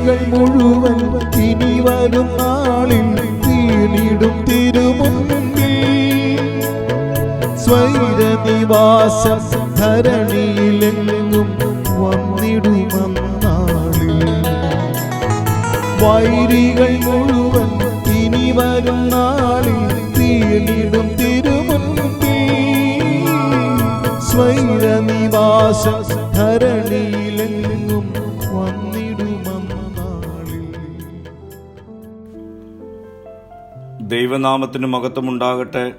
വൈരികൾ മുഴുവൻ ഇനി വരും നാളിൽ വീണിടും തിരുമുമ്പിൽ. സ്വൈരനിവാസം ധരണിയിലെങ്ങും വന്നിടുമെന്നാളിൽ വൈരികൾ മുഴുവൻ ഇനി വരും നാളിൽ തിരുമുമ്പിൽ. സ്വൈരനിവാസം ധരണിയിലെങ്ങും ദൈവനാമത്തിന് മഹത്വമുണ്ടാകട്ടെ.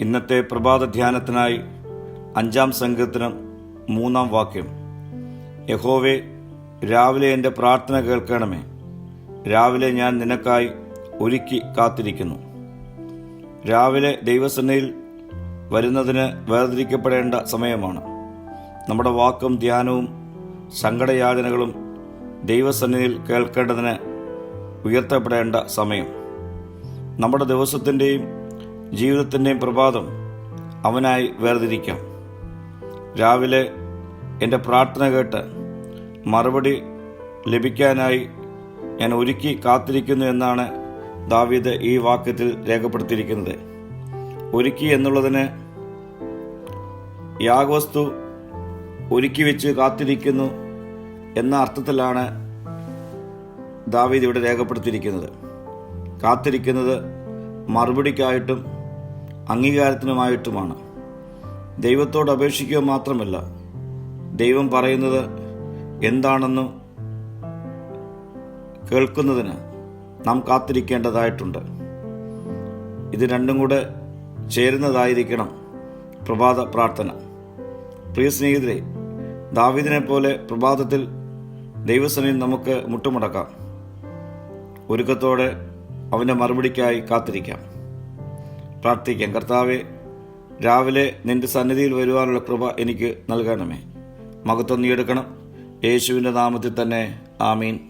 ഇന്നത്തെ പ്രഭാത ധ്യാനത്തിനായി അഞ്ചാം സംഘത്തിനും മൂന്നാം വാക്യം. യഹോവെ രാവിലെ എന്റെ പ്രാർത്ഥന കേൾക്കണമേ. രാവിലെ ഞാൻ നിനക്കായി ഒരുക്കി കാത്തിരിക്കുന്നു. രാവിലെ ദൈവസന്നയിൽ വരുന്നതിന് വേർതിരിക്കപ്പെടേണ്ട സമയമാണ്. നമ്മുടെ വാക്കും ധ്യാനവും സങ്കടയാചനകളും ദൈവസന്നിധിയിൽ കേൾക്കേണ്ടതിന് ഉയർത്തപ്പെടേണ്ട സമയം. നമ്മുടെ ദിവസത്തിന്റെയും ജീവിതത്തിന്റെയും പ്രഭാതം അവനായി വേർതിരിക്കാം. രാവിലെ എന്റെ പ്രാർത്ഥന കേട്ട് മറുപടി ലഭിക്കാനായി ഞാൻ ഒരുക്കി കാത്തിരിക്കുന്നു എന്നാണ് ദാവീദ് ഈ വാക്യത്തിൽ രേഖപ്പെടുത്തിയിരിക്കുന്നത്. ഒരുക്കി എന്നുള്ളതിന് യാഗവസ്തു ഒരുക്കി വെച്ച് കാത്തിരിക്കുന്നു എന്ന അർത്ഥത്തിലാണ് ദാവീദ് ഇവിടെ രേഖപ്പെടുത്തിയിരിക്കുന്നത്. കാത്തിരിക്കുന്നത് മറുപടിക്കായിട്ടും അംഗീകാരത്തിനുമായിട്ടുമാണ്. ദൈവത്തോട് അപേക്ഷിക്കുക മാത്രമല്ല ദൈവം പറയുന്നത് എന്താണെന്നും കേൾക്കുന്നതിന് നാം കാത്തിരിക്കേണ്ടതായിട്ടുണ്ട്. ഇത് രണ്ടും കൂടെ ചേരുന്നതായിരിക്കണം പ്രഭാത പ്രാർത്ഥന. പ്രിയ സ്നേഹിതരെ ദാവിദിനെ പോലെ പ്രഭാതത്തിൽ ദൈവസനയിൽ നമുക്ക് മുട്ടുമുടക്കാം. ഒരുക്കത്തോടെ അവന്റെ മറുപടിക്കായി കാത്തിരിക്കാം. പ്രാർത്ഥിക്കാം. കർത്താവെ രാവിലെ നിന്റെ സന്നിധിയിൽ വരുവാനുള്ള കൃപ എനിക്ക് നൽകണമേ മകത്വം നീ എടുക്കണം. യേശുവിന്റെ നാമത്തിൽ തന്നെ. ആമീൻ.